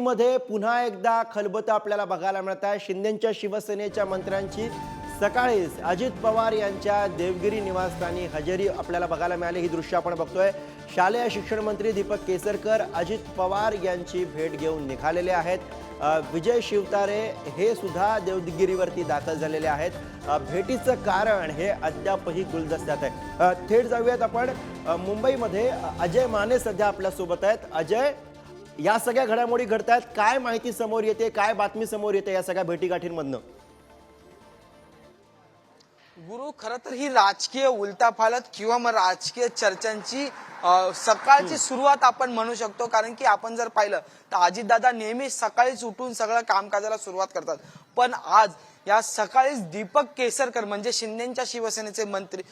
युतीमध्ये पुन्हा एकदा खलबतं आपल्याला बघायला मिळत आहे. शिंदेच्या शिवसेनेच्या मंत्र्यांची सकाळीच अजित पवार यांच्या देवगिरी निवासस्थानी हजेरी आपल्याला बघायला मिळाली. ही दृश्य आपण बघतोय. शालेय शिक्षण मंत्री दीपक केसरकर अजित पवार यांची भेट घेऊन निघालेले आहेत. विजय शिवतारे हे सुद्धा देवगिरीवरती दाखल झालेले आहेत. भेटीचं कारण हे अद्यापही गुलदस्त्यात आहे. थेट जाऊयात आपण. मुंबईमध्ये अजय माने सध्या आपल्यासोबत आहेत. अजय या सगळ्या घडामोडी घडत आहेत काय माहिती समोर येते काय बातमी समोर येते या सगळ्या भेटीगाठींमधनं? गुरु खर तर ही राजकीय उलटापालट किंवा मग राजकीय चर्चांची सकाळची सुरुवात आपण म्हणू शकतो. कारण की आपण जर पाहिलं तर अजितदादा नेहमी सकाळीच उठून सगळं कामकाजाला सुरुवात करतात. पण आज या सकाळीच दीपक केसरकर म्हणजे शिंदेच्या शिवसेनेचे मंत्री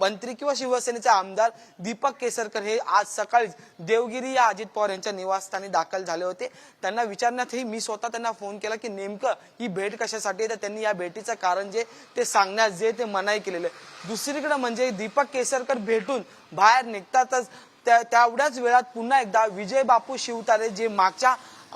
मंत्री किंवा शिवसेनेचे आमदार दीपक केसरकर हे आज सकाळीच देवगिरी या अजित पवार यांच्या निवासस्थानी दाखल झाले होते. त्यांना विचारण्यातही मी स्वतः त्यांना फोन केला की नेमकं ही भेट कशासाठी तर त्यांनी या भेटीचं कारण जे ते सांगण्यास जे ते मनाई केलेलं आहे. दुसरीकडे म्हणजे दीपक केसरकर भेटून बाहेर निघतातच. त्या तेवढ्याच वेळात पुन्हा एकदा विजय बापू शिवतारे जे मागच्या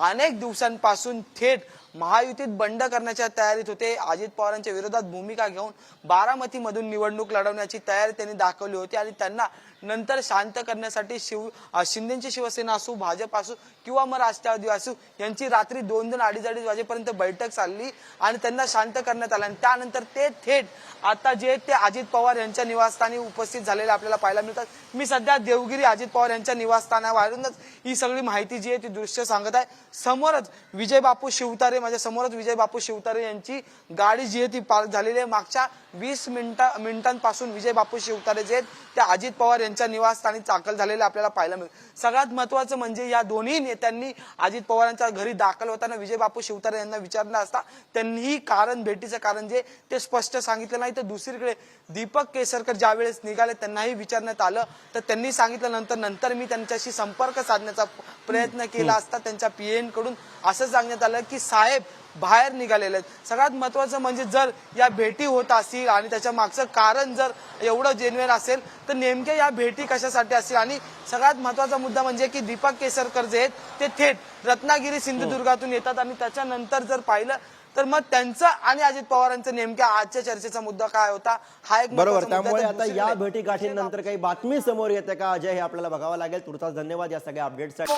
अनेक दिवसांपासून थेट महायुतीत बंड करण्याच्या तयारीत होते. अजित पवारांच्या विरोधात भूमिका घेऊन बारामतीमधून निवडणूक लढवण्याची तयारी त्यांनी दाखवली होती आणि त्यांना नंतर शांत करण्यासाठी शिव शिंदेची शिवसेना असू भाजप असू किंवा मग राष्ट्रवादी असू यांची रात्री दोन दोन अडीच अडीच वाजेपर्यंत बैठक चालली आणि त्यांना शांत करण्यात आलं. आणि त्यानंतर ते थेट आता जे ते अजित पवार यांच्या निवासस्थानी उपस्थित झालेले आपल्याला पाहायला मिळतात. मी सध्या देवगिरी अजित पवार यांच्या निवासस्थानावरूनच ही सगळी माहिती जी आहे ती दृश्य सांगत आहे. समोरच विजय बापू शिवतारे माझ्या समोरच विजय बापू शिवतारे यांची गाडी जी आहे ती पार्क झालेली आहे. मागच्या वीस मिनिटा मिनिटांपासून विजय बापू शिवतारे जे आहेत ते अजित पवार यांच्या निवासस्थानी दाखल झालेले आपल्याला पाहायला मिळेल सगळ्यात महत्वाचं म्हणजे या दोन्ही नेत्यांनी अजित पवारांच्या घरी दाखल होताना विजय बापू शिवतारे यांना विचारलं असता त्यांनीही कारण भेटीचं कारण जे ते स्पष्ट सांगितलं नाही. तर दुसरीकडे दीपक केसरकर ज्यावेळेस निघाले त्यांनाही विचारण्यात आलं. तर त्यांनी सांगितलं नंतर नंतर मी त्यांच्याशी संपर्क साधण्याचा प्रयत्न केला असता त्यांच्या पीएनकडून. असं सांगण्यात आलं की साहेब बाहेर निघालेले आहेत. सगळ्यात महत्वाचं म्हणजे जर या भेटी होत असतील आणि त्याच्या मागचं कारण जर एवढं जेन्युअन असेल तर नेमक्या या भेटी कशासाठी असतील? आणि सगळ्यात महत्त्वाचा मुद्दा म्हणजे की दीपक केसरकर जे आहेत ते थेट रत्नागिरी सिंधुदुर्गातून येतात आणि त्याच्यानंतर जर पाहिलं तर मग त्यांचं आणि अजित पवारांचं नेमक्या आजच्या चर्चेचा मुद्दा काय होता? हा एक बरोबर त्यामुळे. आता या भेटी गाठींनंतर काही बातमी समोर येते का? अजय हे आपल्याला बघावं लागेल. तुर्तास धन्यवाद या सगळ्या अपडेटसाठी